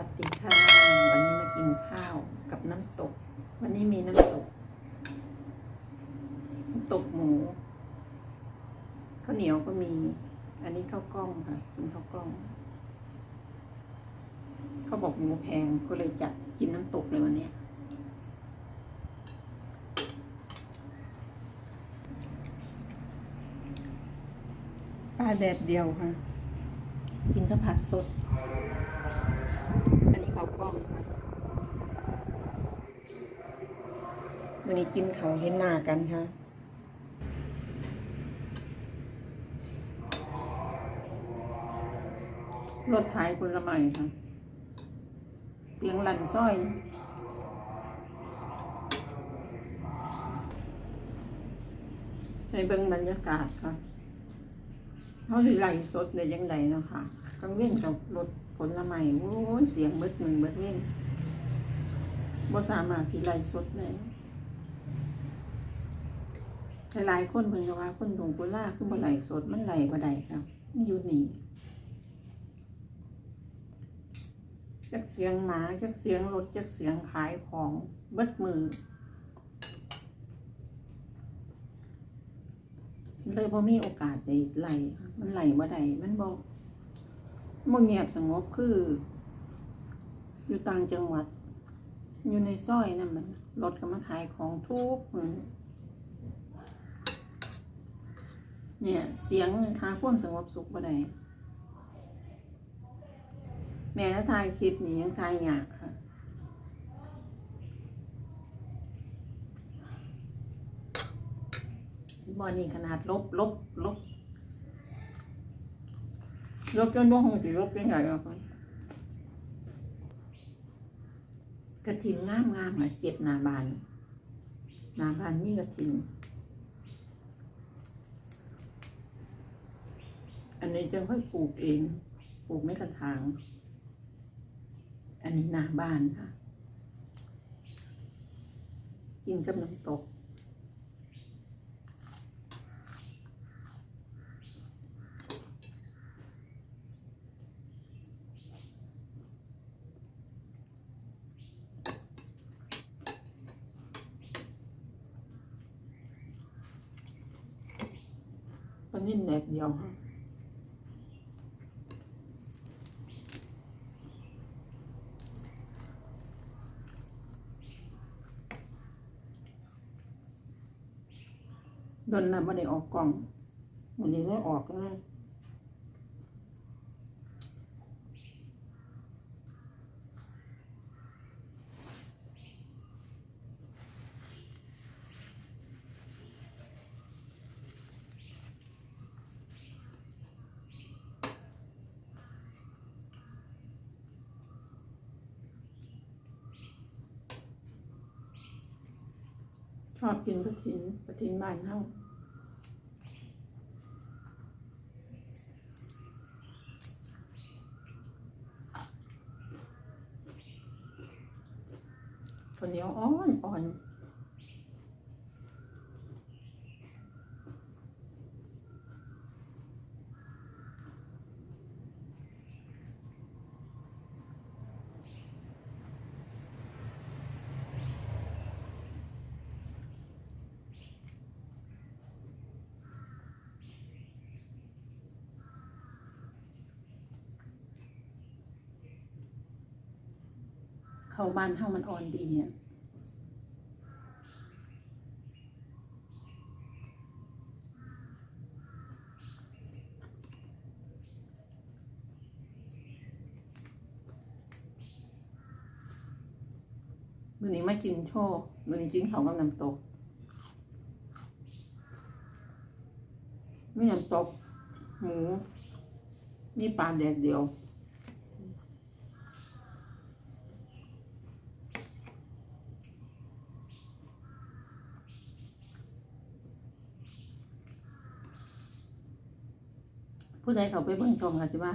วัสดีค่ะ วันนี้มากินข้าวกับน้ำตก วันนี้มีน้ำตกน้ำตกหมูข้าวเหนียวก็มี อันนี้ข้าวกล้องค่ะกินข้าวกล้องเขาบอกหมูแพงก็เลยจัดกินน้ำตกเลยวันนี้ปลาแดดเดียวค่ะ กินข้าวผัดสด ขาวกล้องค่ะวันนี้กินเขาวเห็นหน้ากันค่ะรถขายผลไม้ค่ะ เสียงลั่นซ้อยใช้เบิ้งบรรยากาศค่ะเขาสิไล่สดในยังไงเนาะค่ะกังเว้นกับรถ ผลไม้โอ้ยเสียงเบิดหนึ่งเบิดเว้นบ่สามารถที่ไล่สดได้หลายๆคนเพิ่นก็ว่าคนหลงโคราชคือบ่ไล่สดมันไหลบ่ได้ครับมันอยู่นี่จักเสียงหมาจักเสียงรถจักเสียงขายของเบิดมือเลยบ่มีโอกาสได้ไหลมันไหลบ่ได้มันบ่ บ่เงียบสงบคือ อยู่ต่างจังหวัด อยู่ในซอยนั่นมันรถก็มาขายของทุกมือเนี่ย เสียงหาความสงบสุขบ่ได้แม่ถ้าถ่ายคลิปนี่ยังถ่ายยากค่ะบอนี่ขนาดลบลบลบ ลบจนบ่คงสิลบยังไงอะคะกระถินงามงามอะเจ็บนาบานนาบานมีกระถิน อันนี้จะค่อยปลูกเอง ปลูกไม่กระถาง อันนี้นาบานค่ะ กินกับน้ำตก นิ่มแดดเดียวค่ะโดนน้ำไม่ได้ออกกล่องวันนี้ได้ออกแล้ว อบกินกระถินกระถินบ้านเฮาคนเหนียวอ่อนอ่อน เข้าบ้านเฮามันอ่อนดีอะมือนี้มากินโชว์มือนี้กินข้ากับน้ำตกมีน้ำตกหมู มีปลาแดดเดียว ผู้ใดเขาไปเบิ่งชมกันสิว่า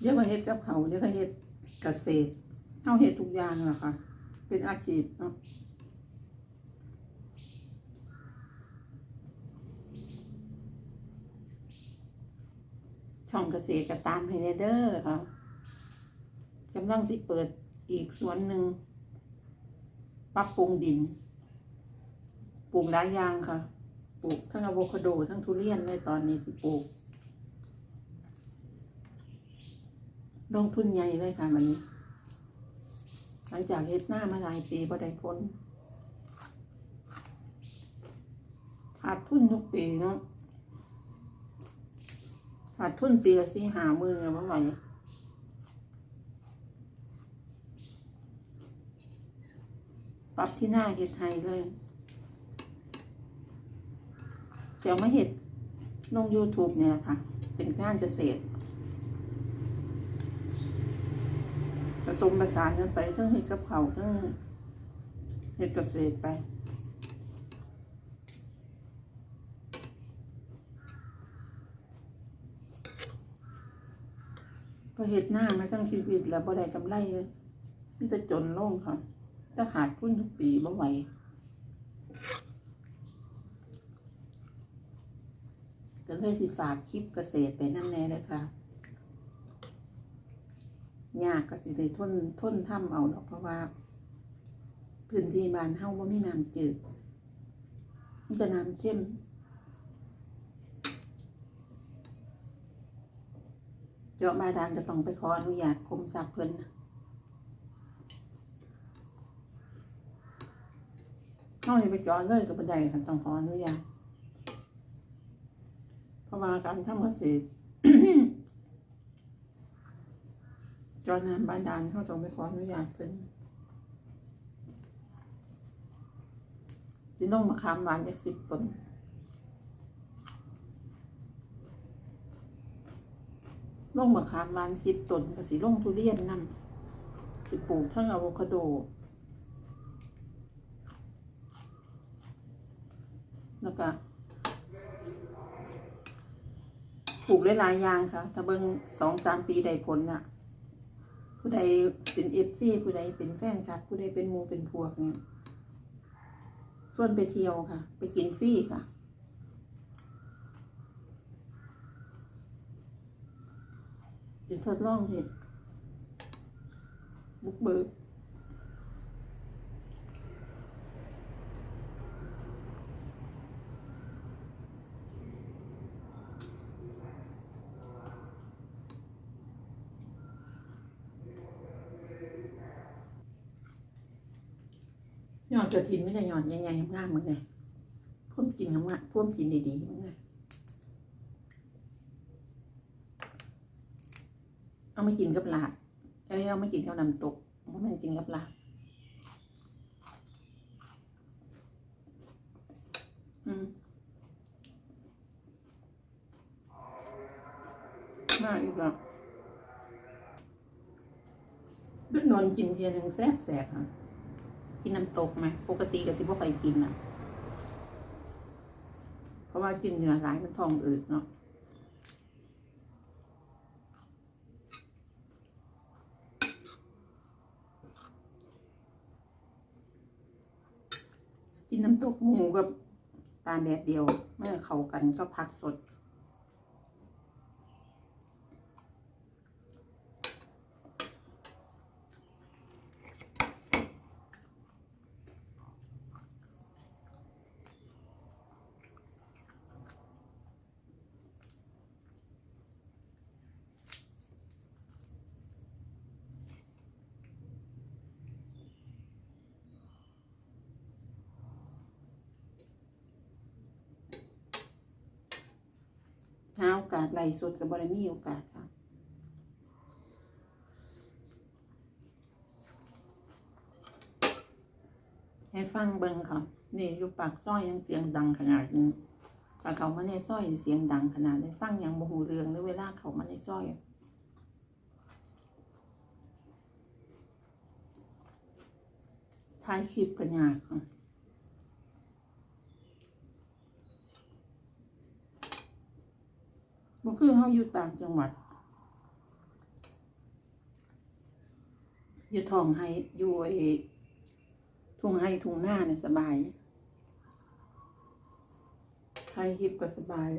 เดี๋ยวก็เฮ็ดกับเขาเดี๋ยวก็เฮ็ดเกษตรเอาเฮ็ดทุกอย่างล่ะค่ะ เป็นอาชีพเนาะช่องเกษตรก็ตามให้แน่เด้อค่ะกำลังสิเปิดอีกสวนหนึ่งปรับปรุงดิน ปลูกหลายอย่างค่ะ ปลูกทั้งอะโวคาโด ทั้งทุเรียนในตอนนี้สิปลูก ลงทุนใหญ่เลยค่ะวันนี้ หลังจากเฮ็ดหน้ามาหลายปีบ่ได้พ้นขาดทุนทุกปีเนาะขาดทุนปีละสี่หามือเมื่อไหร่ปรับที่หน้าเฮ็ดไทยเลยจะเอามาเฮ็ดลง YouTube เนี่ยค่ะ เป็นงานเกษตร สมผสานกันไปทั้งเห็ดกับเขาทั้งเห็ดเกษตรไปพอเห็ดหน้ามาทั้งชีวิตแล้วบ่ได้กำไรเลยมันจะจนโล่งค่ะถ้าขาดทุนทุกปีบ่ไหวก็เลยสิฝากคลิปเกษตรไปนั่นแน่เลยค่ะ ยากก็สิได้ทนทนทำเอาดอกเพราะว่า พื้นที่บ้านเฮาบ่มีน้ำจืดมีแต่น้ำเข้มเจาะบาดาลก็ต้องไปขออนุญาตกรมศักเพิ่นนะเฮานี่ไปเจาะเลยก็บ่ได้ค่ะต้องขออนุญาตเพราะว่าการทำเกษตร จอน้ำบาดาลเข้าต้องไปขออนุญาตเพิ่นสิน้องมะขามหวานจากสิบต้นลงมะขามหวานสิบต้นก็สิลงทุเรียนนำสิปลูกทั้งอะโวคาโดแล้วก็ปลูกหลายๆอย่างค่ะ ถ้าเบิ่งสองสามปีได้ผลน่ะ ผู้ใดเป็นเอฟซีผู้ใดเป็นแฟนคลับ ผู้ใดเป็นมูเป็นพวกเนี่ยส่วนไปเที่ยวค่ะ ไปกินฟรีค่ะ จะทดลองเห็ดบุกเบิก ยอดกระถินไม่ได้ยอดใหญ่ๆงามๆเหมือนไงพ่วมกินงามๆพ่วมกินดีๆเหมือนไงเอามากินกับลาบเอ้ยเอามากินกับน้ำตกเพราะมันกินกับลาบอืมมาอีกแล้วดุนนอนกินเทียหนึ่งแซ่บแสบๆค่ะ กินน้ำตกไหมปกติก็สิบ่ค่อยกินอะ เพราะว่ากินเนื้อหลายมันทองอืดเนาะกินน้ำตกหมูกับปลาแดดเดียวเมื่อเข้ากันก็พักสด หาโอกาสไล่สดกับบริมีโอกาสค่ะให้ฟังเบิ่งค่ะนี่อยู่ปากซ้อยยังเสียงดังขนาดนี้ถ้าเขามาในซ้อยเสียงดังขนาดนี้ฟังยังโมโหเรื่องหรือเวลาเขามาในซ้อยท้ายคลิปกันยากค่ะ บ่คือเฮาอยู่ต่างจังหวัด อยู่ท้องไห้อยู่ไอ้ทุ่งไห้ทุ่งหน้าเนี่ยสบายไฮคลิปก็สบาย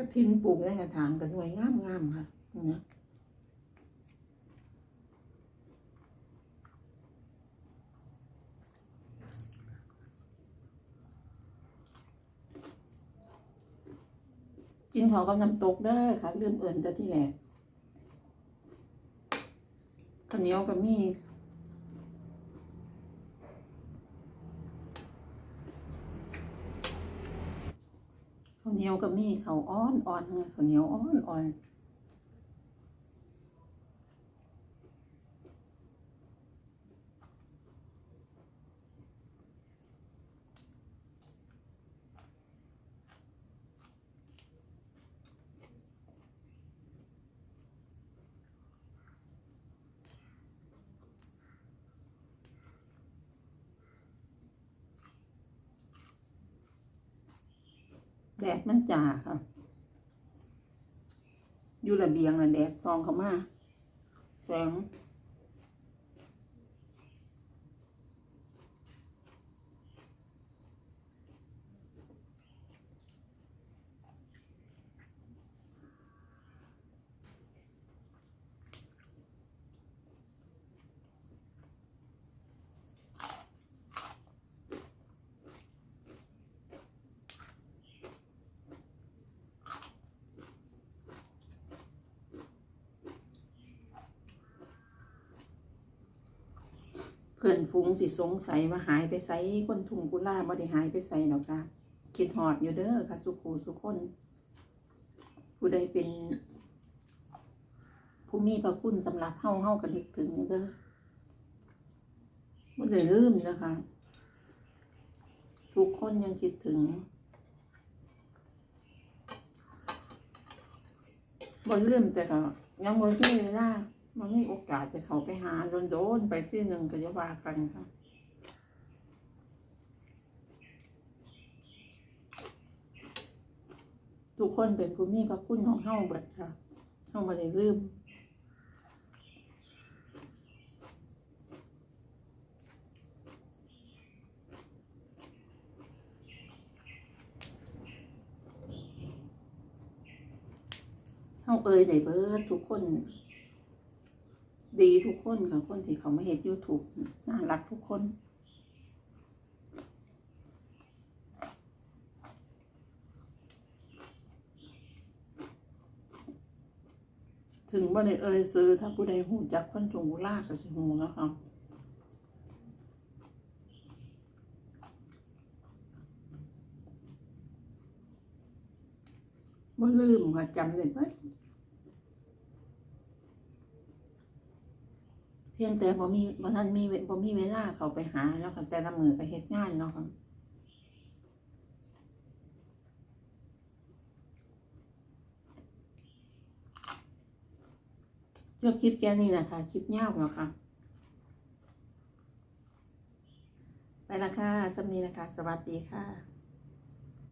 ระทินปลูกในกระถางกันหน่วยงามงามๆค่ะเนี่ยกินเขากับน้ำตกได้ค่ะลืมเอิ่นแต่ที่แหละข้าวเหนียวกับมี ข้าว เหนียวก็มีเขาอ้อนอ่อนไงข้าวเหนียวอ้อนอ่อน แดดมันจ่าค่ะ อยู่ระเบียงน่ะแดดซองเขามาแสง เพื่อนฟุ้งสิสงสัยว่าหายไปไสคนทุ่งกุลาบ่ได้หายไปไสหรอกค่ะคิดหอดอยู่เด้อค่ะ สุขูสุคน ผู้ใดเป็น ผู้มีพระคุณสำหรับเฮาเฮาก็นึกถึงอยู่เด้อบ่ได้ลืมนะคะ ทุกคนยังคิดถึงบ่ลืมแต่ก็ยังบ่มีเวลา มันมีโอกาสจะเขาไปหาโดนๆไปที่หนึ่งก็จะว่ากันค่ะทุกคนเป็นผู้มีพระคุณของเฮาเบิดค่ะเฮาบ่ได้ลืมเฮาเอ่ยได้เบิดทุกคน ดีทุกคนค่ะคนที่เขามาเห็น YouTube น่ารักทุกคนถึงบ่ได้เอ่ยซื้อถ้าผู้ใดหูจักคนจงกุลาก็สิหูแล้วค่ะบ่ลืมค่ะจำได้เบิด พียงแต่บ่มีบ่ทันมีบ่มีเวลาเขาไปหา แล้วค่ะแต่ละมือก็เฮ็ดงานเนาะค่ะจบคลิปแค่นี้นะคะคลิปยาวเนาะค่ะ ไปละค่ะสำนีนะคะ สวัสดีค่ะ